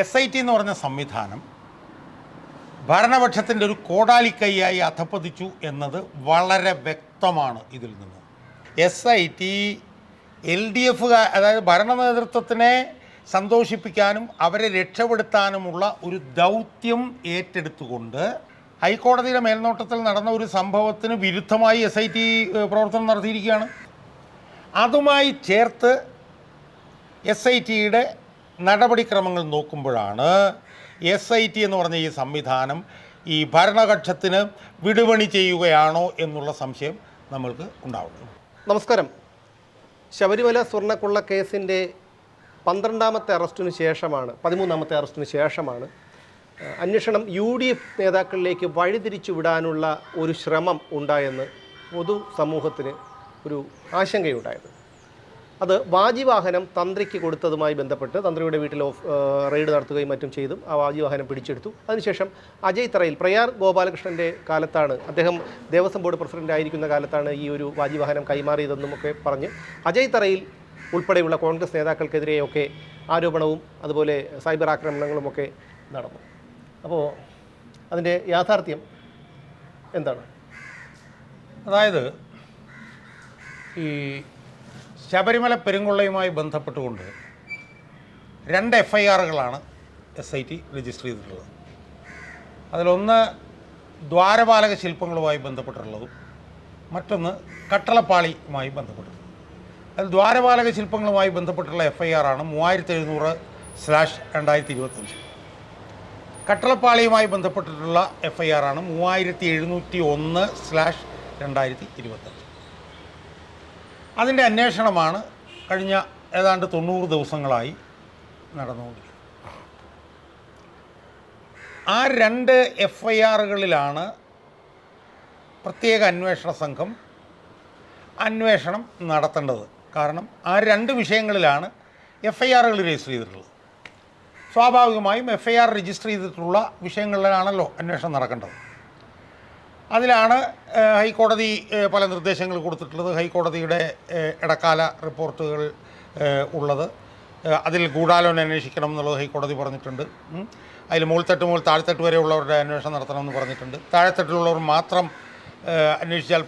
S I T എന്ന് പറഞ്ഞ സംവിധാനം ഭരണപക്ഷത്തിന്റെ ഒരു കോടാലിക്കൈയായി അധപ്പതിച്ചു എന്നത് വളരെ വ്യക്തമാണ് ഇതിൽ നിന്ന്. S I T L D F അതായത് ഭരണ നേതൃത്വത്തിനെ സന്തോഷിപ്പിക്കാനും അവരെ രക്ഷപ്പെടുത്താനുമുള്ള ഒരു ദൗത്യം ഏറ്റെടുത്തുകൊണ്ട് ഹൈക്കോടതിയുടെ മേൽനോട്ടത്തിൽ നടന്ന ഒരു സംഭവത്തിന് വിരുദ്ധമായി എസ് ഐ ടി പ്രവർത്തനം നടത്തിയിരിക്കുകയാണ്. അതുമായി ചേർത്ത് എസ് ഐ ടിയുടെ നടപടിക്രമങ്ങൾ നോക്കുമ്പോഴാണ് എസ് ഐ ടി എന്ന് പറഞ്ഞ ഈ സംവിധാനം ഈ ഭരണകക്ഷത്തിന് വിടുപണി ചെയ്യുകയാണോ എന്നുള്ള സംശയം നമ്മൾക്ക് ഉണ്ടാവുന്നത്. നമസ്കാരം. ശബരിമല സ്വർണക്കുള്ള കേസിന്റെ പന്ത്രണ്ടാമത്തെ അറസ്റ്റിന് ശേഷമാണ് പതിമൂന്നാമത്തെ അറസ്റ്റിന് ശേഷമാണ് അന്വേഷണം യു ഡി എഫ് നേതാക്കളിലേക്ക് വഴിതിരിച്ചു വിടാനുള്ള ഒരു ശ്രമം ഉണ്ടായെന്ന് പൊതു സമൂഹത്തിന് ഒരു ആശങ്കയുണ്ടായത്. അത് വാജിവാഹനം തന്ത്രിക്ക് കൊടുത്തതുമായി ബന്ധപ്പെട്ട് തന്ത്രിയുടെ വീട്ടിൽ ഓഫ് റെയ്ഡ് നടത്തുകയും മറ്റും ചെയ്തു. ആ വാജിവാഹനം പിടിച്ചെടുത്തു. അതിനുശേഷം അജയ് തറയിൽ പ്രയാർ ഗോപാലകൃഷ്ണന്റെ കാലത്താണ് അദ്ദേഹം ദേവസ്വം ബോർഡ് പ്രസിഡന്റ് ആയിരിക്കുന്ന കാലത്താണ് ഈ ഒരു വാജിവാഹനം കൈമാറിയതെന്നും ഒക്കെ പറഞ്ഞ് അജയ് തറയിൽ ഉൾപ്പെടെയുള്ള കോൺഗ്രസ് നേതാക്കൾക്കെതിരെയൊക്കെ ആരോപണവും അതുപോലെ സൈബർ ആക്രമണങ്ങളുമൊക്കെ നടന്നു. അപ്പോൾ അതിന്റെ യാഥാർത്ഥ്യം എന്താണ്? അതായത് ഈ ശബരിമല പെരുങ്കൊള്ളയുമായി ബന്ധപ്പെട്ടുകൊണ്ട് രണ്ട് എഫ് ഐ ആറുകളാണ് എസ് ഐ ടി രജിസ്റ്റർ ചെയ്തിട്ടുള്ളത്. അതിലൊന്ന് ദ്വാരപാലക ശില്പങ്ങളുമായി ബന്ധപ്പെട്ടുള്ളതും മറ്റൊന്ന് കട്ടളപ്പാളിയുമായി ബന്ധപ്പെട്ടിട്ടുള്ളത്. അതിൽ ദ്വാരപാലക ശില്പങ്ങളുമായി ബന്ധപ്പെട്ടുള്ള എഫ് ഐ ആറാണ് മൂവായിരത്തി എഴുന്നൂറ് സ്ലാഷ് രണ്ടായിരത്തി ഇരുപത്തഞ്ച് കട്ടളപ്പാളിയുമായി ബന്ധപ്പെട്ടിട്ടുള്ള എഫ് ഐ ആറാണ് മൂവായിരത്തി എഴുന്നൂറ്റി ഒന്ന് സ്ലാഷ് രണ്ടായിരത്തി ഇരുപത്തഞ്ച് അതിന്റെ അന്വേഷണമാണ് കഴിഞ്ഞ ഏതാണ്ട് തൊണ്ണൂറ് ദിവസങ്ങളായി നടന്നുകൊണ്ടിരിക്കുന്നത്. ആ രണ്ട് എഫ് ഐ ആറുകളിലാണ് പ്രത്യേക അന്വേഷണ സംഘം അന്വേഷണം നടത്തേണ്ടത്. കാരണം ആ രണ്ട് വിഷയങ്ങളിലാണ് എഫ് ഐ ആറുകൾ രജിസ്റ്റർ ചെയ്തിട്ടുള്ളത്. സ്വാഭാവികമായും എഫ് ഐ ആർ രജിസ്റ്റർ ചെയ്തിട്ടുള്ള വിഷയങ്ങളിലാണല്ലോ അന്വേഷണം നടക്കേണ്ടത്. അതിലാണ് ഹൈക്കോടതി പല നിർദ്ദേശങ്ങൾ കൊടുത്തിട്ടുള്ളത്. ഹൈക്കോടതിയുടെ ഇടക്കാല റിപ്പോർട്ടുകൾ ഉള്ളത്. അതിൽ ഗൂഢാലോചന അന്വേഷിക്കണം എന്നുള്ളത് ഹൈക്കോടതി പറഞ്ഞിട്ടുണ്ട്. അതിൽ മുകൾത്തട്ട് മുതൽ താഴ്ത്തട്ട് വരെയുള്ളവരുടെ അന്വേഷണം നടത്തണമെന്ന് പറഞ്ഞിട്ടുണ്ട്. താഴെത്തട്ടിലുള്ളവർ മാത്രം അന്വേഷിച്ചാൽ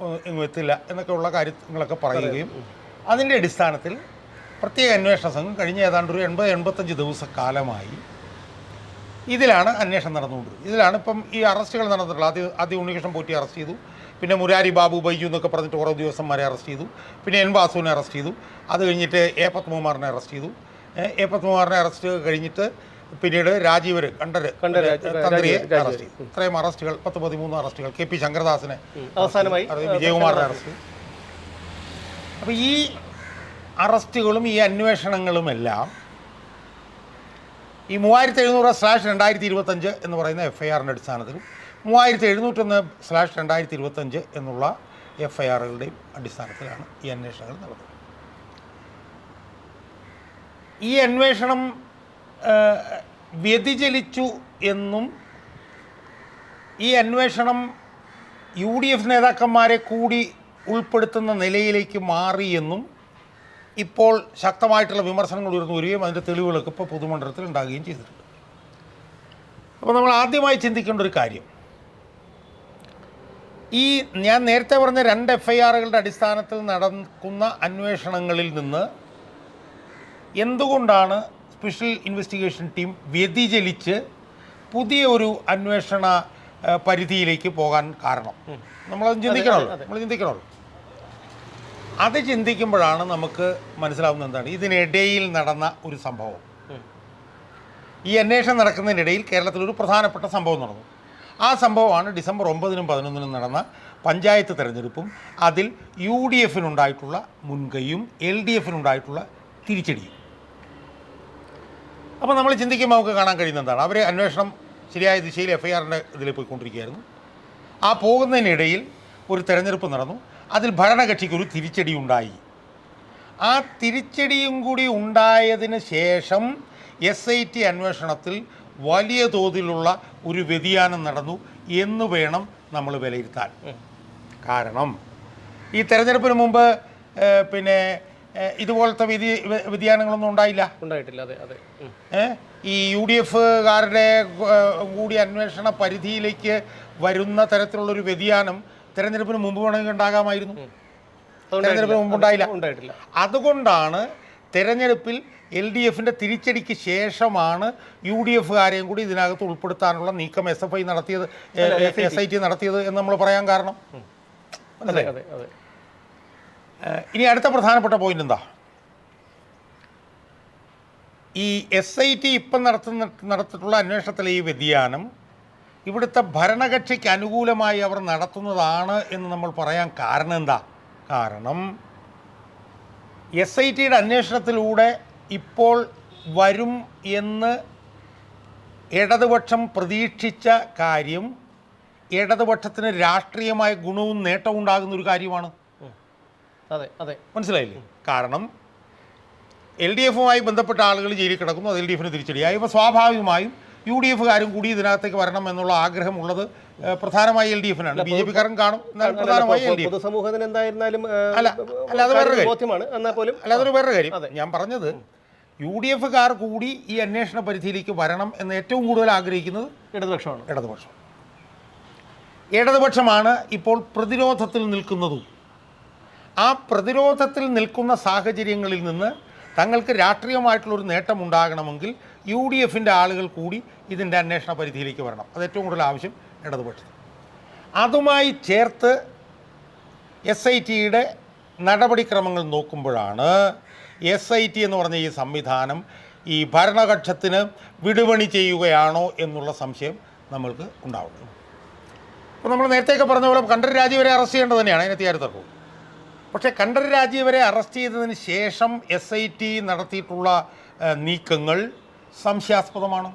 ഇങ്ങ് എങ്ങും എത്തില്ല എന്നൊക്കെയുള്ള കാര്യങ്ങളൊക്കെ പറയുകയും അതിന്റെ അടിസ്ഥാനത്തിൽ പ്രത്യേക അന്വേഷണ സംഘം കഴിഞ്ഞ ഏതാണ്ട് ഒരു എൺപത് എൺപത്തഞ്ച് ദിവസക്കാലമായി ഇതിലാണ് അന്വേഷണം നടന്നുകൊണ്ടിരുന്നത്. ഇതിലാണ് ഇപ്പം ഈ അറസ്റ്റുകൾ നടന്നിട്ടുള്ളത്. ആദ്യം ആദ്യം ഉണ്ണികൃഷ്ണൻ പോറ്റി അറസ്റ്റ് ചെയ്തു. പിന്നെ മുരാരി ബാബു ബൈജു എന്നൊക്കെ പറഞ്ഞിട്ട് കുറേ ഉദ്യോഗസ്ഥന്മാരെ അറസ്റ്റ് ചെയ്തു. പിന്നെ എൻ വാസുവിനെ അറസ്റ്റ് ചെയ്തു. അത് കഴിഞ്ഞിട്ട് എ പത്മകുമാറിനെ അറസ്റ്റ് ചെയ്തു. എ പത്മകുമാറിനെ അറസ്റ്റ് കഴിഞ്ഞിട്ട് പിന്നീട് രാജീവർ കണ്ടര് തന്ത്രിയെ. അറസ്റ്റ് ചെയ്തു. ഇത്രയും അറസ്റ്റുകൾ പത്ത് പതിമൂന്ന് അറസ്റ്റുകൾ. കെ പി ശങ്കരദാസിനെ അവസാനമായി വിജയകുമാറിനെ അറസ്റ്റ് അപ്പോൾ ഈ അറസ്റ്റുകളും ഈ അന്വേഷണങ്ങളുമെല്ലാം ഈ മൂവായിരത്തി എഴുന്നൂറ് സ്ലാഷ് രണ്ടായിരത്തി ഇരുപത്തഞ്ച് എന്ന് പറയുന്ന എഫ് ഐ ആറിന്റെ അടിസ്ഥാനത്തിലും മൂവായിരത്തി എഴുന്നൂറ്റൊന്ന് സ്ലാഷ് രണ്ടായിരത്തി ഇരുപത്തഞ്ച് എന്നുള്ള എഫ് ഐ ആറുകളുടെയും അടിസ്ഥാനത്തിലാണ് ഈ അന്വേഷണങ്ങൾ നടന്നത്. ഈ അന്വേഷണം വ്യതിചലിച്ചു എന്നും ഈ അന്വേഷണം യു ഡി എഫ് നേതാക്കന്മാരെ കൂടി ഉൾപ്പെടുത്തുന്ന നിലയിലേക്ക് മാറിയെന്നും ഇപ്പോൾ ശക്തമായിട്ടുള്ള വിമർശനങ്ങൾ ഉയർന്നു വരികയും അതിന്റെ തെളിവുകളൊക്കെ ഇപ്പോൾ പൊതുമണ്ഡലത്തിൽ ഉണ്ടാകുകയും ചെയ്തിട്ടുണ്ട്. അപ്പോൾ നമ്മൾ ആദ്യമായി ചിന്തിക്കേണ്ട ഒരു കാര്യം. ഈ ഞാൻ നേരത്തെ പറഞ്ഞ രണ്ട് എഫ് ഐ ആറുകളുടെ അടിസ്ഥാനത്തിൽ നടക്കുന്ന അന്വേഷണങ്ങളിൽ നിന്ന് എന്തുകൊണ്ടാണ് സ്പെഷ്യൽ ഇൻവെസ്റ്റിഗേഷൻ ടീം വ്യതിചലിച്ച് പുതിയ ഒരു അന്വേഷണ പരിധിയിലേക്ക് പോകാൻ കാരണം? നമ്മളത് ചിന്തിക്കണമല്ലോ. നമ്മൾ ചിന്തിക്കണമല്ലോ. അത് ചിന്തിക്കുമ്പോഴാണ് നമുക്ക് മനസ്സിലാവുന്നത് എന്താണ്. ഇതിനിടയിൽ നടന്ന ഒരു സംഭവം. ഈ അന്വേഷണം നടക്കുന്നതിനിടയിൽ കേരളത്തിൽ ഒരു പ്രധാനപ്പെട്ട സംഭവം നടന്നു. ആ സംഭവമാണ് ഡിസംബർ ഒമ്പതിനും പതിനൊന്നിനും നടന്ന പഞ്ചായത്ത് തെരഞ്ഞെടുപ്പും അതിൽ യു ഡി എഫിനുണ്ടായിട്ടുള്ള മുൻകൈയും എൽ ഡി എഫിനുണ്ടായിട്ടുള്ള തിരിച്ചടിയും. അപ്പോൾ നമ്മൾ ചിന്തിക്കുമ്പോൾ നമുക്ക് കാണാൻ കഴിയുന്ന എന്താണ്. അവർ അന്വേഷണം ശരിയായ ദിശയിൽ എഫ് ഐ ആറിന്റെ ഇതിൽ പോയിക്കൊണ്ടിരിക്കുകയായിരുന്നു. ആ പോകുന്നതിനിടയിൽ ഒരു തെരഞ്ഞെടുപ്പ് നടന്നു. അതിൽ ഭരണകക്ഷിക്കൊരു തിരിച്ചടി ഉണ്ടായി. ആ തിരിച്ചടിയും കൂടി ഉണ്ടായതിന് ശേഷം എസ് ഐ ടി അന്വേഷണത്തിൽ വലിയ തോതിലുള്ള ഒരു വ്യതിയാനം നടന്നു എന്ന് വേണം നമ്മൾ വിലയിരുത്താൻ. കാരണം ഈ തെരഞ്ഞെടുപ്പിന് മുമ്പ് പിന്നെ ഇതുപോലത്തെ വിധി വ്യ- വ്യതിയാനങ്ങളൊന്നും ഉണ്ടായില്ല? ഉണ്ടായിട്ടില്ല. അതെ അതെ. ഈ യു ഡി എഫുകാരുടെ കൂടി അന്വേഷണ പരിധിയിലേക്ക് വരുന്ന തരത്തിലുള്ളൊരു വ്യതിയാനം തെരഞ്ഞെടുപ്പിന് മുമ്പ് വേണമെങ്കിൽ ഉണ്ടാകാമായിരുന്നു. തെരഞ്ഞെടുപ്പിന് മുമ്പ് ഉണ്ടായില്ല. ഉണ്ടായിട്ടില്ല. അതുകൊണ്ടാണ് തെരഞ്ഞെടുപ്പിൽ എൽ ഡി എഫിന്റെ തിരിച്ചടിക്ക് ശേഷമാണ് യു ഡി എഫുകാരെയും കൂടി ഇതിനകത്ത് ഉൾപ്പെടുത്താനുള്ള നീക്കം എസ് എഫ് ഐ നടത്തിയത് എസ് ഐ ടി നടത്തിയത് എന്ന് നമ്മൾ പറയാൻ കാരണം. ഏഹ് ഇനി അടുത്ത പ്രധാനപ്പെട്ട പോയിന്റ് എന്താ? ഈ എസ് ഐ ടി ഇപ്പം നടത്തുന്ന നടത്തിയിട്ടുള്ള അന്വേഷണത്തിലെ ഈ വ്യതിയാനം ഇവിടുത്തെ ഭരണകക്ഷിക്ക് അനുകൂലമായി അവർ നടത്തുന്നതാണ് എന്ന് നമ്മൾ പറയാൻ കാരണം എന്താ? കാരണം എസ് ഐ ടിയുടെ അന്വേഷണത്തിലൂടെ ഇപ്പോൾ വരും എന്ന് ഇടതുപക്ഷം പ്രതീക്ഷിച്ച കാര്യം ഇടതുപക്ഷത്തിന് രാഷ്ട്രീയമായ ഗുണവും നേട്ടവും ഉണ്ടാകുന്ന ഒരു കാര്യമാണ്. അതെ അതെ. മനസ്സിലായില്ലേ? കാരണം എൽ ഡി എഫുമായി ബന്ധപ്പെട്ട ആളുകൾ ജയിലിൽ കിടക്കുന്നു. അത് എൽ ഡി എഫിന് തിരിച്ചടിയായി. അപ്പോൾ സ്വാഭാവികമായും യു ഡി എഫുകാരും കൂടി ഇതിനകത്തേക്ക് വരണം എന്നുള്ള ആഗ്രഹമുള്ളത് പ്രധാനമായി എൽ ഡി എഫിനാണ്. ബി ജെ പിക്കാരൻ കാണും. എന്നാൽ പ്രധാനമായി എൽ ഡി എഫ്. പൊതുസമൂഹത്തിന് എന്തായിരുന്നാലും അല്ല, അല്ല, വേറൊരു കാര്യം. ബോധ്യമാണ്. എന്നാൽ അതൊരു വേറെ കാര്യം. ഞാൻ പറഞ്ഞത് യു ഡി എഫുകാർ കൂടി ഈ അന്വേഷണ പരിധിയിലേക്ക് വരണം എന്ന് ഏറ്റവും കൂടുതൽ ആഗ്രഹിക്കുന്നത് ഇടതുപക്ഷമാണ്. ഇടതുപക്ഷം. ഇടതുപക്ഷമാണ് ഇപ്പോൾ പ്രതിരോധത്തിൽ നിൽക്കുന്നതും. ആ പ്രതിരോധത്തിൽ നിൽക്കുന്ന സാഹചര്യങ്ങളിൽ നിന്ന് തങ്ങൾക്ക് രാഷ്ട്രീയമായിട്ടുള്ളൊരു നേട്ടമുണ്ടാകണമെങ്കിൽ യു ഡി എഫിന്റെ ആളുകൾ കൂടി ഇതിന്റെ അന്വേഷണ പരിധിയിലേക്ക് വരണം. അത് ഏറ്റവും കൂടുതൽ ആവശ്യം ഇടതുപക്ഷം അതുമായി ചേർത്ത് എസ് ഐ ടിയുടെ നടപടിക്രമങ്ങൾ നോക്കുമ്പോഴാണ് എസ് ഐ ടി എന്ന് പറഞ്ഞ ഈ സംവിധാനം ഈ ഭരണകക്ഷത്തിന് വിടുപണി ചെയ്യുകയാണോ എന്നുള്ള സംശയം നമ്മൾക്ക് ഉണ്ടാവുന്നത്. അപ്പോൾ നമ്മൾ നേരത്തെയൊക്കെ പറഞ്ഞ പോലെ കണ്ടർ രാജീവരെ അറസ്റ്റ് ചെയ്യേണ്ടത് തന്നെയാണ് അതിനെ യാതൊരു തർക്കവും പക്ഷേ കണ്ടർ രാജീവരെ അറസ്റ്റ് ചെയ്തതിന് ശേഷം എസ് ഐ ടി നടത്തിയിട്ടുള്ള നീക്കങ്ങൾ സംശയാസ്പദമാണ്.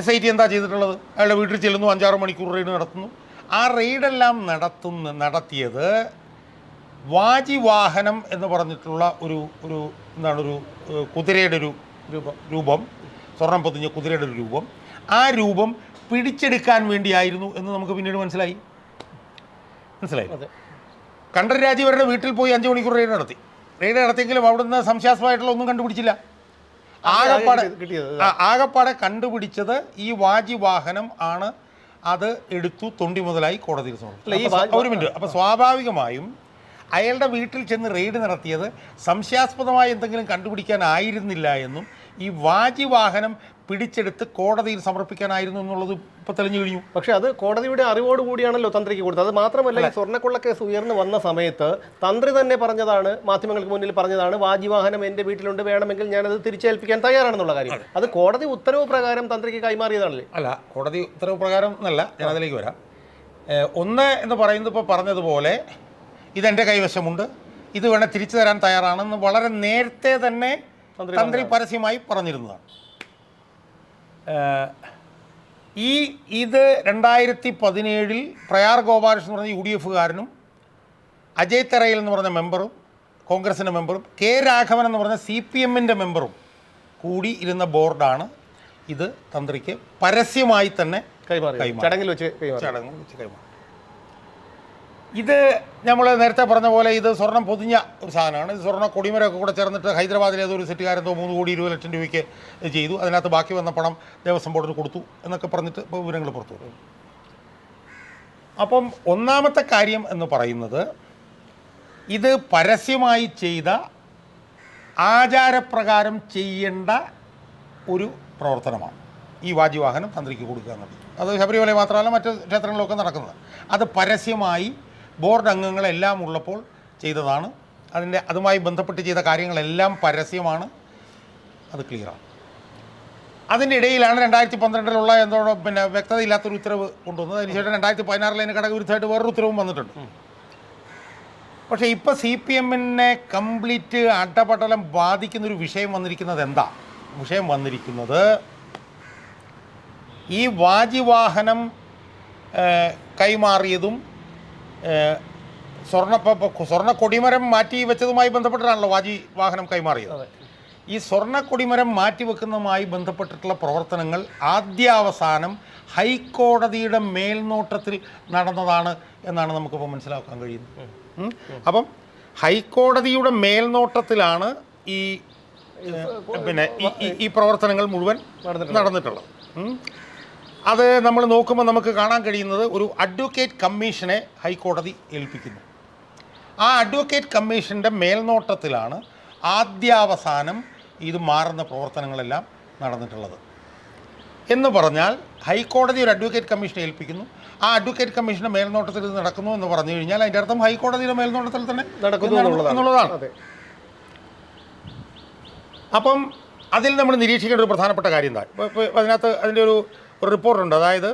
എസ് ഐ ടി എന്താ ചെയ്തിട്ടുള്ളത്? അയാളുടെ വീട്ടിൽ ചെല്ലുന്നു അഞ്ചാറ് മണിക്കൂർ റെയ്ഡ് നടത്തുന്നു. ആ റെയ്ഡെല്ലാം നടത്തുന്ന നടത്തിയത് വാജിവാഹനം എന്ന് പറഞ്ഞിട്ടുള്ള ഒരു ഒരു എന്താണ് ഒരു കുതിരയുടെ ഒരു രൂപം രൂപം സ്വർണം പൊതിഞ്ഞ കുതിരയുടെ ഒരു രൂപം. ആ രൂപം പിടിച്ചെടുക്കാൻ വേണ്ടിയായിരുന്നു എന്ന് നമുക്ക് പിന്നീട് മനസ്സിലായി? മനസ്സിലായി. കണ്ടൻ കണ്ടർ രാജീവരുടെ വീട്ടിൽ പോയി അഞ്ച് മണിക്കൂർ റെയ്ഡ് നടത്തി. റെയ്ഡ് നടത്തിയെങ്കിലും അവിടുന്ന് സംശയാസ്പദമായിട്ടുള്ള ഒന്നും കണ്ടുപിടിച്ചില്ല. ആകപ്പാടെ കിട്ടിയത്. ആകപ്പാടെ കണ്ടുപിടിച്ചത് ഈ വാജി വാഹനം ആണ്. അത് എടുത്തു തൊണ്ടി മുതലായി കോടതിയിൽ സമർപ്പിച്ചു. ഒരു മിനിറ്റ്. അപ്പോൾ സ്വാഭാവികമായും അയാളുടെ വീട്ടിൽ ചെന്ന് റെയ്ഡ് നടത്തിയത് സംശയാസ്പദമായി എന്തെങ്കിലും കണ്ടുപിടിക്കാനായിരുന്നില്ല എന്നും ഈ വാജിവാഹനം പിടിച്ചെടുത്ത് കോടതിയിൽ സമർപ്പിക്കാനായിരുന്നു എന്നുള്ളത് ഇപ്പോൾ തെളിഞ്ഞു കഴിഞ്ഞു. പക്ഷെ അത് കോടതിയുടെ അറിവോട് കൂടിയാണല്ലോ തന്ത്രിക്ക് കൊടുത്തത്. അത് മാത്രമല്ല ഈ സ്വർണക്കൊള്ള കേസ് ഉയർന്നു വന്ന സമയത്ത് തന്ത്രി തന്നെ പറഞ്ഞതാണ് മാധ്യമങ്ങൾക്ക് മുന്നിൽ പറഞ്ഞതാണ് വാജിവാഹനം എന്റെ വീട്ടിലുണ്ട് വേണമെങ്കിൽ ഞാനത് തിരിച്ചേൽപ്പിക്കാൻ തയ്യാറാണെന്നുള്ള കാര്യം. അത്. കോടതി ഉത്തരവ് പ്രകാരം തന്ത്രിക്ക് കൈമാറിയതാണല്ലേ? അല്ല കോടതി ഉത്തരവ് പ്രകാരം എന്നല്ല ഞാൻ അതിലേക്ക് വരാം. ഒന്ന് എന്ന് പറയുന്നത് ഇപ്പോൾ പറഞ്ഞതുപോലെ ഇതെന്റെ കൈവശമുണ്ട് ഇത് വേണേൽ തിരിച്ചു തരാൻ തയ്യാറാണെന്ന് വളരെ നേരത്തെ തന്നെ തന്ത്രി പരസ്യമായി പറഞ്ഞിരുന്നതാണ്. ഈ ഇത് രണ്ടായിരത്തി പതിനേഴിൽ പ്രയാർ ഗോപാലകൃഷ്ണൻ എന്ന് പറഞ്ഞ യു ഡി എഫുകാരനും അജയ് തെറയിൽ എന്ന് പറഞ്ഞ മെമ്പറും കോൺഗ്രസിന്റെ മെമ്പറും കെ രാഘവൻ എന്ന് പറഞ്ഞ സി പി എമ്മിന്റെ മെമ്പറും കൂടി ഇരുന്ന ബോർഡാണ് ഇത് തന്ത്രിക്ക് പരസ്യമായി തന്നെ കൈമാറി കൈമാറി. ചടങ്ങിൽ വെച്ച് ചടങ്ങിൽ വെച്ച് കൈമാറി ഇത് നമ്മൾ നേരത്തെ പറഞ്ഞ പോലെ ഇത് സ്വർണം പൊതിഞ്ഞ ഒരു സാധനമാണ്. ഇത് സ്വർണ കൊടിമരമൊക്കെ കൂടെ ചേർന്നിട്ട് ഹൈദരാബാദിലെ ഏതോ ഒരു സെറ്റുകാരെന്തോ മൂന്ന് കോടി ഇരുപത് ലക്ഷം രൂപയ്ക്ക് ചെയ്തു. അതിനകത്ത് ബാക്കി വന്ന പണം ദേവസ്വം ബോർഡിന് കൊടുത്തു എന്നൊക്കെ പറഞ്ഞിട്ട് ഇപ്പോൾ വിവരങ്ങൾ പുറത്തു വരും അപ്പം ഒന്നാമത്തെ കാര്യം എന്ന് പറയുന്നത് ഇത് പരസ്യമായി ചെയ്ത ആചാരപ്രകാരം ചെയ്യേണ്ട ഒരു പ്രവർത്തനമാണ്. ഈ വാജിവാഹനം തന്ത്രിക്ക് കൊടുക്കുക എന്നുള്ളത്. അത് ശബരിമല മാത്രമല്ല മറ്റ് ക്ഷേത്രങ്ങളിലൊക്കെ നടക്കുന്നത്. അത് പരസ്യമായി ബോർഡ് അംഗങ്ങളെല്ലാം ഉള്ളപ്പോൾ ചെയ്തതാണ്. അതിന്റെ അതുമായി ബന്ധപ്പെട്ട് ചെയ്ത കാര്യങ്ങളെല്ലാം പരസ്യമാണ്. അത് ക്ലിയറാണ് അതിന്റെ ഇടയിലാണ് രണ്ടായിരത്തി പന്ത്രണ്ടിലുള്ള എന്തോ പിന്നെ വ്യക്തതയില്ലാത്തൊരു ഉത്തരവ് കൊണ്ടുവന്നത്. അതിനുശേഷം രണ്ടായിരത്തി പതിനാറിൽ അതിന് ഘടകവിരുദ്ധമായിട്ട് വേറൊരു ഉത്തരവും വന്നിട്ടുണ്ട്. പക്ഷേ ഇപ്പോൾ സി പി എമ്മിനെ കംപ്ലീറ്റ് അട്ടപട്ടലം ബാധിക്കുന്നൊരു വിഷയം വന്നിരിക്കുന്നത് എന്താ? വിഷയം വന്നിരിക്കുന്നത് ഈ വാജിവാഹനം കൈമാറിയതും സ്വർണ സ്വർണ കൊടിമരം മാറ്റി വെച്ചതുമായി ബന്ധപ്പെട്ടിട്ടാണല്ലോ വാജി വാഹനം കൈമാറിയത്. ഈ സ്വർണ കൊടിമരം മാറ്റി വെക്കുന്നതുമായി ബന്ധപ്പെട്ടിട്ടുള്ള പ്രവർത്തനങ്ങൾ ആദ്യാവസാനം ഹൈക്കോടതിയുടെ മേൽനോട്ടത്തിൽ നടന്നതാണ് എന്നാണ് നമുക്കിപ്പോൾ മനസ്സിലാക്കാൻ കഴിയുന്നത്. അപ്പം ഹൈക്കോടതിയുടെ മേൽനോട്ടത്തിലാണ് ഈ പിന്നെ ഈ- പ്രവർത്തനങ്ങൾ മുഴുവൻ നടന്നിട്ടുള്ളത്. അത് നമ്മൾ നോക്കുമ്പോൾ നമുക്ക് കാണാൻ കഴിയുന്നത് ഒരു അഡ്വക്കേറ്റ് കമ്മീഷനെ ഹൈക്കോടതി ഏൽപ്പിക്കുന്നു. ആ അഡ്വക്കേറ്റ് കമ്മീഷന്റെ മേൽനോട്ടത്തിലാണ് ആദ്യാവസാനം ഇത് മാറുന്ന പ്രവർത്തനങ്ങളെല്ലാം നടന്നിട്ടുള്ളത്. എന്ന് പറഞ്ഞാൽ ഹൈക്കോടതി ഒരു അഡ്വക്കേറ്റ് കമ്മീഷനെ ഏൽപ്പിക്കുന്നു. ആ അഡ്വക്കേറ്റ് കമ്മീഷന്റെ മേൽനോട്ടത്തിൽ ഇത് നടക്കുന്നു എന്ന് പറഞ്ഞു കഴിഞ്ഞാൽ അതിന്റെ അർത്ഥം ഹൈക്കോടതിയുടെ മേൽനോട്ടത്തിൽ തന്നെ നടക്കുന്നു എന്നുള്ളതാണ്. അപ്പം അതിൽ നമ്മൾ നിരീക്ഷിക്കേണ്ട ഒരു പ്രധാനപ്പെട്ട കാര്യം എന്താ? ഇപ്പോൾ അതിനകത്ത് അതിന്റെ ഒരു ഒരു റിപ്പോർട്ടുണ്ട്. അതായത്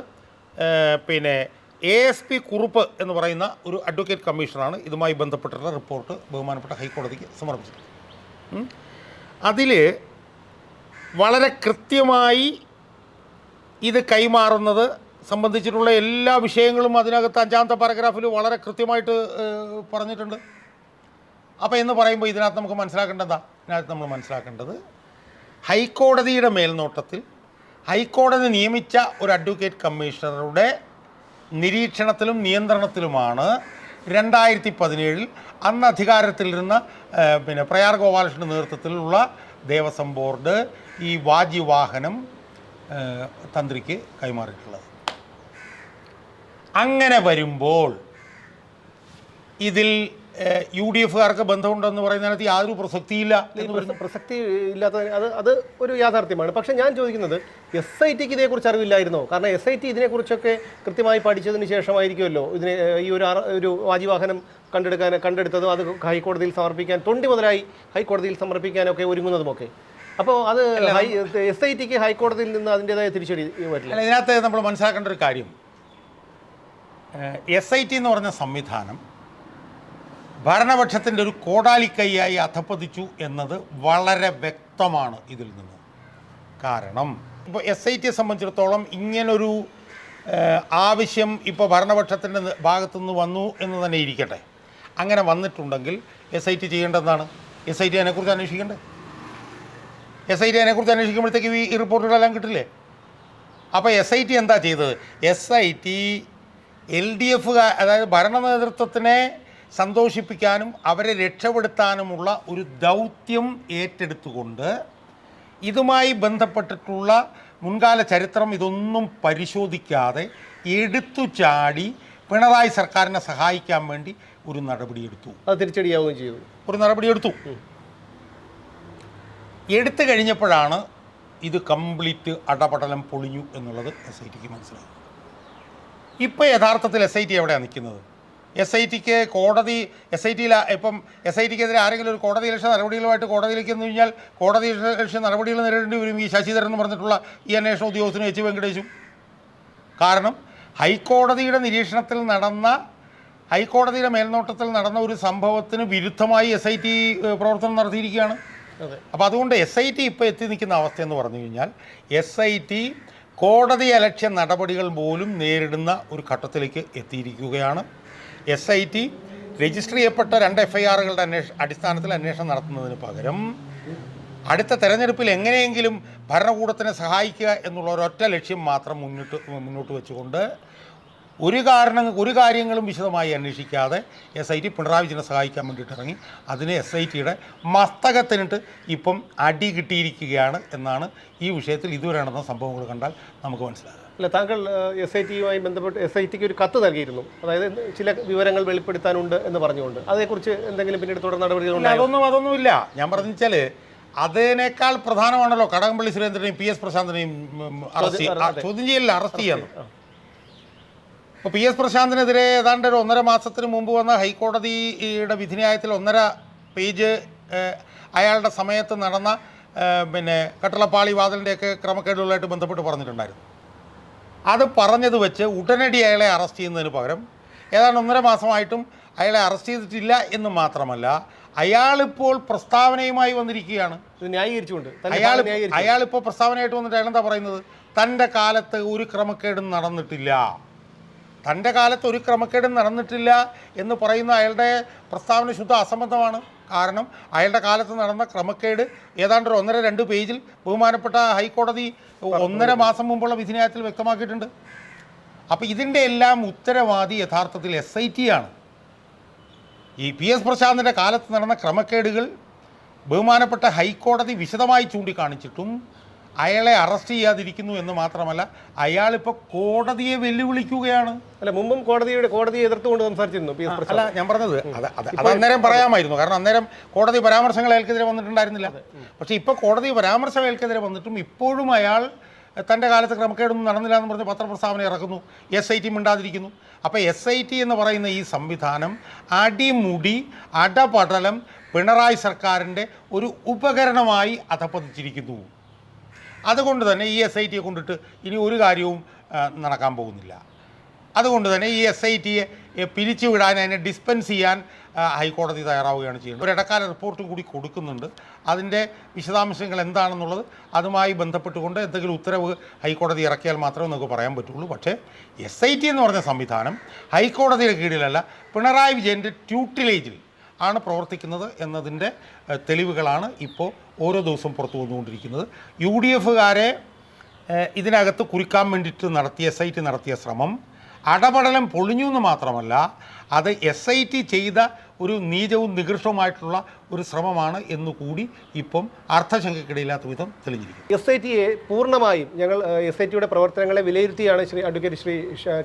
പിന്നെ എ എസ് പി കുറുപ്പ് എന്ന് പറയുന്ന ഒരു അഡ്വക്കേറ്റ് കമ്മീഷനാണ് ഇതുമായി ബന്ധപ്പെട്ടുള്ള റിപ്പോർട്ട് ബഹുമാനപ്പെട്ട ഹൈക്കോടതിക്ക് സമർപ്പിച്ചത്. അതിൽ വളരെ കൃത്യമായി ഇത് കൈമാറുന്നത് സംബന്ധിച്ചിട്ടുള്ള എല്ലാ വിഷയങ്ങളും അതിനകത്ത് അഞ്ചാമത്തെ പാരഗ്രാഫിൽ വളരെ കൃത്യമായിട്ട് പറഞ്ഞിട്ടുണ്ട്. അപ്പോൾ എന്ന് പറയുമ്പോൾ ഇതിനകത്ത് നമുക്ക് മനസ്സിലാക്കേണ്ടത് ഇതിനകത്ത് നമ്മൾ മനസ്സിലാക്കേണ്ടത് ഹൈക്കോടതിയുടെ മേൽനോട്ടത്തിൽ ഹൈക്കോടതി നിയമിച്ച ഒരു അഡ്വക്കേറ്റ് കമ്മീഷണറുടെ നിരീക്ഷണത്തിലും നിയന്ത്രണത്തിലുമാണ് രണ്ടായിരത്തി പതിനേഴിൽ അന്ന് അധികാരത്തിലിരുന്ന പിന്നെ പ്രയാർ ഗോപാലകൃഷ്ണന്റെ നേതൃത്വത്തിലുള്ള ദേവസ്വം ബോർഡ് ഈ വാജി വാഹനം തന്ത്രിക്ക് കൈമാറിയിട്ടുള്ളത്. അങ്ങനെ വരുമ്പോൾ ഇതിൽ യു ഡി എഫുകാർക്ക് ബന്ധമുണ്ടെന്ന് പറയുന്നതിനകത്ത് യാതൊരു പ്രസക്തിയില്ല പ്രസക്തി ഇല്ലാത്ത അത് അത് ഒരു യാഥാർത്ഥ്യമാണ്. പക്ഷേ ഞാൻ ചോദിക്കുന്നത് എസ് ഐ ടിക്ക് ഇതേക്കുറിച്ച് അറിവില്ലായിരുന്നോ? കാരണം എസ് ഐ ടി ഇതിനെക്കുറിച്ചൊക്കെ കൃത്യമായി പഠിച്ചതിന് ശേഷമായിരിക്കുമല്ലോ ഇതിനെ ഈ ഒരു ഒരു വാജിവാഹനം കണ്ടെടുക്കാൻ കണ്ടെടുത്തതും അത് ഹൈക്കോടതിയിൽ സമർപ്പിക്കാൻ തൊണ്ടി മുതലായി ഹൈക്കോടതിയിൽ സമർപ്പിക്കാനൊക്കെ ഒരുങ്ങുന്നതുമൊക്കെ. അപ്പോൾ അത് എസ് ഐ ടിക്ക് ഹൈക്കോടതിയിൽ നിന്ന് അതിന്റെതായ തിരിച്ചടി വരില്ല. അല്ല ഇതിനകത്ത് നമ്മൾ മനസ്സിലാക്കേണ്ട ഒരു കാര്യം. എസ് ഐ ടി എന്ന് പറഞ്ഞ സംവിധാനം ഭരണപക്ഷത്തിന്റെ ഒരു കോടാലിക്കൈയായി അധപ്പതിച്ചു എന്നത് വളരെ വ്യക്തമാണ് ഇതിൽ നിന്ന്. കാരണം ഇപ്പോൾ എസ് ഐ ടിയെ സംബന്ധിച്ചിടത്തോളം ഇങ്ങനൊരു ആവശ്യം ഇപ്പോൾ ഭരണപക്ഷത്തിന്റെ ഭാഗത്തു നിന്ന് വന്നു എന്ന് തന്നെ ഇരിക്കട്ടെ. അങ്ങനെ വന്നിട്ടുണ്ടെങ്കിൽ എസ് ഐ ടി ചെയ്യേണ്ടതെന്നാണ് എസ് ഐ ടി അതിനെക്കുറിച്ച് അന്വേഷിക്കേണ്ടത് എസ് ഐ ടി അതിനെക്കുറിച്ച് അന്വേഷിക്കുമ്പോഴത്തേക്ക് ഈ റിപ്പോർട്ടുകളെല്ലാം കിട്ടില്ലേ? അപ്പോൾ എസ് ഐ ടി എന്താ ചെയ്തത്? S I T L D F അതായത് ഭരണ നേതൃത്വത്തിനെ സന്തോഷിപ്പിക്കാനും അവരെ രക്ഷപ്പെടുത്താനുമുള്ള ഒരു ദൗത്യം ഏറ്റെടുത്തുകൊണ്ട് ഇതുമായി ബന്ധപ്പെട്ടിട്ടുള്ള മുൻകാല ചരിത്രം ഇതൊന്നും പരിശോധിക്കാതെ എടുത്തു ചാടി പിണറായി സർക്കാരിനെ സഹായിക്കാൻ വേണ്ടി ഒരു നടപടിയെടുത്തു. അത് തിരിച്ചടിയാവുകയും ചെയ്തു. ഒരു നടപടിയെടുത്തു. എടുത്തു കഴിഞ്ഞപ്പോഴാണ് ഇത് കംപ്ലീറ്റ് അടപടലം പൊളിഞ്ഞു എന്നുള്ളത് എസ് ഐ ടിക്ക് മനസ്സിലായി ഇപ്പോൾ യഥാർത്ഥത്തിൽ എസ് ഐ ടി എവിടെയാണ് നിൽക്കുന്നത്? എസ് ഐ ടിക്ക് കോടതി എസ് ഐ ടിയിൽ ഇപ്പം എസ് ഐ ടിക്കെതിരെ ആരെങ്കിലും ഒരു കോടതി ലക്ഷ്യ നടപടികളുമായിട്ട് കോടതിയിലേക്ക് എന്ന് കഴിഞ്ഞാൽ കോടതി ലക്ഷ്യ നടപടികൾ നേരിടേണ്ടി വരും ഈ ശശിധരൻ എന്ന് പറഞ്ഞിട്ടുള്ള ഈ അന്വേഷണ ഉദ്യോഗസ്ഥനും എച്ച് വെങ്കടേശും. കാരണം ഹൈക്കോടതിയുടെ നിരീക്ഷണത്തിൽ നടന്ന ഹൈക്കോടതിയുടെ മേൽനോട്ടത്തിൽ നടന്ന ഒരു സംഭവത്തിന് വിരുദ്ധമായി എസ് ഐ ടി പ്രവർത്തനം നടത്തിയിരിക്കുകയാണ്. അപ്പോൾ അതുകൊണ്ട് എസ് ഐ ടി ഇപ്പോൾ എത്തി നിൽക്കുന്ന അവസ്ഥ എന്ന് പറഞ്ഞു കഴിഞ്ഞാൽ എസ് ഐ ടി കോടതി അലക്ഷ്യ നടപടികൾ പോലും നേരിടുന്ന ഒരു ഘട്ടത്തിലേക്ക് എത്തിയിരിക്കുകയാണ്. എസ് ഐ ടി രജിസ്റ്റർ ചെയ്യപ്പെട്ട രണ്ട് എഫ് ഐ ആറുകളുടെ അന്വേഷ അടിസ്ഥാനത്തിൽ അന്വേഷണം നടത്തുന്നതിന് പകരം അടുത്ത തെരഞ്ഞെടുപ്പിൽ എങ്ങനെയെങ്കിലും ഭരണകൂടത്തിനെ സഹായിക്കുക എന്നുള്ള ഒരൊറ്റ ലക്ഷ്യം മാത്രം മുന്നിട്ട് മുന്നോട്ട് വെച്ചുകൊണ്ട് ഒരു കാരണം ഒരു കാര്യങ്ങളും വിശദമായി അന്വേഷിക്കാതെ എസ് ഐ ടി പിണറായി വിജയനെ സഹായിക്കാൻ വേണ്ടിയിട്ട് ഇറങ്ങി. അതിന് എസ് ഐ ടിയുടെ മസ്തകത്തിനിട്ട് ഇപ്പം അടി കിട്ടിയിരിക്കുകയാണ് എന്നാണ് ഈ വിഷയത്തിൽ ഇതുവരെ നടന്ന സംഭവങ്ങൾ കണ്ടാൽ നമുക്ക് മനസ്സിലാകുക അല്ല താങ്കൾ എസ് ഐ ടിയുമായി ബന്ധപ്പെട്ട് എസ് ഐ ടിക്ക് ഒരു കത്ത് നൽകിയിരുന്നു. അതായത് ചില വിവരങ്ങൾ വെളിപ്പെടുത്താനുണ്ട് എന്ന് പറഞ്ഞുകൊണ്ട്. അതേക്കുറിച്ച് എന്തെങ്കിലും പിന്നീട് തുടർ നടപടികൾ അതൊന്നും അതൊന്നും ഇല്ല. ഞാൻ പറഞ്ഞു വെച്ചാൽ അതിനേക്കാൾ പ്രധാനമാണല്ലോ കടകംപള്ളി സുരേന്ദ്രനെയും പി എസ് പ്രശാന്തിനെയും അറസ്റ്റ് ചോദ്യം ചെയ്യലില്ല അറസ്റ്റ് ചെയ്യാന്ന് അപ്പോൾ പി എസ് പ്രശാന്തിനെതിരെ ഏതാണ്ട് ഒരു ഒന്നര മാസത്തിന് മുമ്പ് വന്ന ഹൈക്കോടതിയുടെ വിധിന്യായത്തിൽ ഒന്നര പേജ് അയാളുടെ സമയത്ത് നടന്ന പിന്നെ കട്ടളപ്പാളി വാതിലിന്റെയൊക്കെ ക്രമക്കേടുകളായിട്ട് ബന്ധപ്പെട്ട് പറഞ്ഞിട്ടുണ്ടായിരുന്നു. അത് പറഞ്ഞത് വെച്ച് ഉടനടി അയാളെ അറസ്റ്റ് ചെയ്യുന്നതിന് പകരം ഏതാണ്ട് ഒന്നര മാസമായിട്ടും അയാളെ അറസ്റ്റ് ചെയ്തിട്ടില്ല എന്ന് മാത്രമല്ല അയാളിപ്പോൾ പ്രസ്താവനയുമായി വന്നിരിക്കുകയാണ്. ന്യായീകരിച്ചുകൊണ്ട് അയാൾ അയാളിപ്പോൾ പ്രസ്താവനയായിട്ട് വന്നിട്ട് അയാൾ എന്താ പറയുന്നത്? തന്റെ കാലത്ത് ഒരു ക്രമക്കേടും നടന്നിട്ടില്ല. തന്റെ കാലത്ത് ഒരു ക്രമക്കേടും നടന്നിട്ടില്ല എന്ന് പറയുന്ന അയാളുടെ പ്രസ്താവന ശുദ്ധ അസംബന്ധമാണ്. കാരണം അയാളുടെ കാലത്ത് നടന്ന ക്രമക്കേട് ഏതാണ്ട് ഒരു ഒന്നര രണ്ട് പേജിൽ ബഹുമാനപ്പെട്ട ഹൈക്കോടതി ഒന്നര മാസം മുമ്പുള്ള വിധിന്യായത്തിൽ വ്യക്തമാക്കിയിട്ടുണ്ട്. അപ്പോൾ ഇതിന്റെ എല്ലാം ഉത്തരവാദി യഥാർത്ഥത്തിൽ എസ് ഐ ടി ആണ്. ഈ പി എസ് പ്രശാന്തിന്റെ കാലത്ത് നടന്ന ക്രമക്കേടുകൾ ബഹുമാനപ്പെട്ട ഹൈക്കോടതി വിശദമായി ചൂണ്ടിക്കാണിച്ചിട്ടും അയാളെ അറസ്റ്റ് ചെയ്യാതിരിക്കുന്നു എന്ന് മാത്രമല്ല അയാളിപ്പോൾ കോടതിയെ വെല്ലുവിളിക്കുകയാണ്. അല്ല മുമ്പും കോടതിയുടെ കോടതിയെ എതിർത്തുകൊണ്ട് സംസാരിച്ചിരുന്നു പി എസ് അല്ല ഞാൻ പറഞ്ഞത് അത് അത് അത് അന്നേരം പറയാമായിരുന്നു. കാരണം അന്നേരം കോടതി പരാമർശങ്ങൾ അയാൾക്കെതിരെ വന്നിട്ടുണ്ടായിരുന്നില്ല. പക്ഷേ ഇപ്പോൾ കോടതി പരാമർശം അയാൾക്കെതിരെ വന്നിട്ടും ഇപ്പോഴും അയാൾ തന്റെ കാലത്ത് ക്രമക്കേടൊന്നും നടന്നില്ല എന്ന് പറഞ്ഞ് പത്രപ്രസ്താവന ഇറക്കുന്നു. എസ് ഐ ടി മിണ്ടാതിരിക്കുന്നു. അപ്പോൾ എസ് ഐ ടി എന്ന് പറയുന്ന ഈ സംവിധാനം അടിമുടി അടപടലം പിണറായി സർക്കാരിന്റെ ഒരു ഉപകരണമായി അധപ്പതിച്ചിരിക്കുന്നു അതുകൊണ്ട് തന്നെ ഈ എസ് ഐ ടിയെ കൊണ്ടിട്ട് ഇനി ഒരു കാര്യവും നടക്കാൻ പോകുന്നില്ല. അതുകൊണ്ട് തന്നെ ഈ എസ് ഐ ടിയെ പിരിച്ചുവിടാൻ അതിനെ ഡിസ്പെൻസ് ചെയ്യാൻ ഹൈക്കോടതി തയ്യാറാവുകയാണ് ചെയ്യുന്നത്. ഒരു ഇടക്കാല റിപ്പോർട്ടും കൂടി കൊടുക്കുന്നുണ്ട്. അതിന്റെ വിശദാംശങ്ങൾ എന്താണെന്നുള്ളത് അതുമായി ബന്ധപ്പെട്ടുകൊണ്ട് എന്തെങ്കിലും ഉത്തരവ് ഹൈക്കോടതി ഇറക്കിയാൽ മാത്രമേ നമുക്ക് പറയാൻ പറ്റുള്ളൂ. പക്ഷേ എസ് ഐ ടി എന്ന് പറഞ്ഞ സംവിധാനം ഹൈക്കോടതിയുടെ കീഴിലല്ല പിണറായി വിജയന്റെ ട്യൂട്ടിലേജിൽ ആണ് പ്രവർത്തിക്കുന്നത് എന്നതിന്റെ തെളിവുകളാണ് ഇപ്പോൾ ഓരോ ദിവസവും പുറത്തു വന്നുകൊണ്ടിരിക്കുന്നത്. യു ഡി എഫുകാരെ ഇതിനകത്ത് കുരുക്കാൻ വേണ്ടിയിട്ട് നടത്തിയ സൈറ്റ് നടത്തിയ ശ്രമം അടപടലം പൊളിഞ്ഞു എന്ന് മാത്രമല്ല അത് എസ് ഐ ടി ചെയ്ത ഒരു നീചവും നികൃഷ്ടവുമായിട്ടുള്ള ഒരു ശ്രമമാണ് എന്ന് കൂടി ഇപ്പം അർത്ഥശങ്കയ്ക്കിടയില്ലാത്ത വിധം തെളിഞ്ഞിരിക്കുന്നു. എസ് ഐ ടിയെ പൂർണമായും ഞങ്ങൾ എസ് ഐ ടിയുടെ പ്രവർത്തനങ്ങളെ വിലയിരുത്തിയാണ് Shri advocate Shri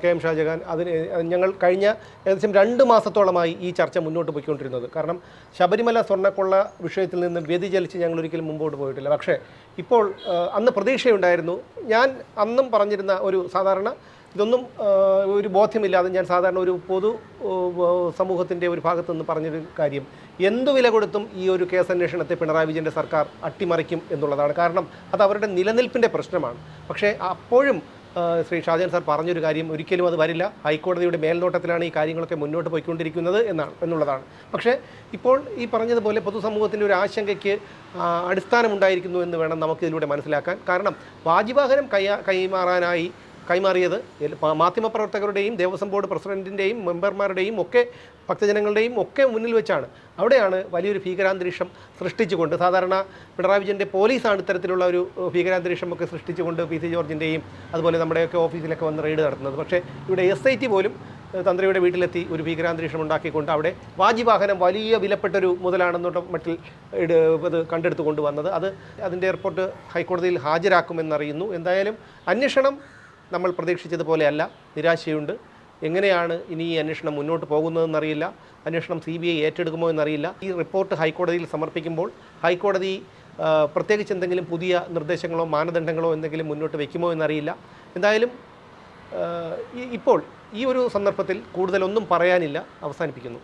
K M Shajahan. അതിന് ഞങ്ങൾ കഴിഞ്ഞ ഏകദേശം രണ്ട് മാസത്തോളമായി ഈ ചർച്ച മുന്നോട്ട് പോയിക്കൊണ്ടിരുന്നത്. കാരണം ശബരിമല സ്വർണക്കൊള്ള വിഷയത്തിൽ നിന്ന് വ്യതിചലിച്ച് ഞങ്ങൾ ഒരിക്കലും മുമ്പോട്ട് പോയിട്ടില്ല. പക്ഷേ ഇപ്പോൾ അന്ന് പ്രതീക്ഷയുണ്ടായിരുന്നു. ഞാൻ അന്നും പറഞ്ഞിരുന്ന ഒരു സാധാരണ ഇതൊന്നും ഒരു ബോധ്യമില്ലാതെ ഞാൻ സാധാരണ ഒരു പൊതു സമൂഹത്തിന്റെ ഒരു ഭാഗത്തു നിന്ന് പറഞ്ഞൊരു കാര്യം. എന്തു വില കൊടുത്തും ഈ ഒരു കേസ് അന്വേഷണത്തെ പിണറായി വിജയന്റെ സർക്കാർ അട്ടിമറിക്കും എന്നുള്ളതാണ്. കാരണം അത് അവരുടെ നിലനിൽപ്പിന്റെ പ്രശ്നമാണ്. പക്ഷേ അപ്പോഴും ശ്രീ ഷാജൻ സാർ പറഞ്ഞൊരു കാര്യം ഒരിക്കലും അത് വരില്ല. ഹൈക്കോടതിയുടെ മേൽനോട്ടത്തിലാണ് ഈ കാര്യങ്ങളൊക്കെ മുന്നോട്ട് പോയിക്കൊണ്ടിരിക്കുന്നത് എന്നാണ് എന്നുള്ളതാണ്. പക്ഷേ ഇപ്പോൾ ഈ പറഞ്ഞതുപോലെ പൊതുസമൂഹത്തിന്റെ ഒരു ആശങ്കയ്ക്ക് അടിസ്ഥാനമുണ്ടായിരിക്കുന്നു എന്ന് വേണം നമുക്കിതിലൂടെ മനസ്സിലാക്കാൻ. കാരണം വാജിവാഹനം കൈ കൈമാറാനായി കൈമാറിയത്. മാധ്യമപ്രവർത്തകരുടെയും ദേവസ്വം ബോർഡ് പ്രസിഡന്റിന്റെയും മെമ്പർമാരുടെയും ഒക്കെ ഭക്തജനങ്ങളുടെയും ഒക്കെ മുന്നിൽ വെച്ചാണ് അവിടെയാണ് വലിയൊരു ഭീകരാന്തരീക്ഷം സൃഷ്ടിച്ചുകൊണ്ട് സാധാരണ പിണറായി വിജയന്റെ പോലീസാണ് ഇത്തരത്തിലുള്ള ഒരു ഭീകരാന്തരീക്ഷം ഒക്കെ സൃഷ്ടിച്ചുകൊണ്ട് പി സി ജോർജിന്റെയും അതുപോലെ നമ്മുടെയൊക്കെ ഓഫീസിലൊക്കെ വന്ന് റെയ്ഡ് നടത്തുന്നത്. പക്ഷേ ഇവിടെ എസ് ഐ ടി പോലും തന്ത്രിയുടെ വീട്ടിലെത്തി ഒരു ഭീകരാന്തരീക്ഷം ഉണ്ടാക്കിക്കൊണ്ട് അവിടെ വാജിവാഹനം വലിയ വിലപ്പെട്ടൊരു മുതലാണെന്നുള്ള മട്ടിൽ ഇത് കണ്ടെടുത്ത് കൊണ്ടുവന്നത് അത് അതിന്റെ എയർപോർട്ട് ഹൈക്കോടതിയിൽ ഹാജരാക്കുമെന്നറിയുന്നു. എന്തായാലും അന്വേഷണം നമ്മൾ പ്രതീക്ഷിച്ചതുപോലെയല്ല. നിരാശയുണ്ട്. എങ്ങനെയാണ് ഇനി ഈ അന്വേഷണം മുന്നോട്ട് പോകുന്നതെന്നറിയില്ല. അന്വേഷണം സി ബി ഐ ഏറ്റെടുക്കുമോ എന്നറിയില്ല. ഈ റിപ്പോർട്ട് ഹൈക്കോടതിയിൽ സമർപ്പിക്കുമ്പോൾ ഹൈക്കോടതി പ്രത്യേകിച്ച് എന്തെങ്കിലും പുതിയ നിർദ്ദേശങ്ങളോ മാനദണ്ഡങ്ങളോ എന്തെങ്കിലും മുന്നോട്ട് വയ്ക്കുമോ എന്നറിയില്ല. എന്തായാലും ഇപ്പോൾ ഈ ഒരു സന്ദർഭത്തിൽ കൂടുതലൊന്നും പറയാനില്ല. അവസാനിപ്പിക്കുന്നു.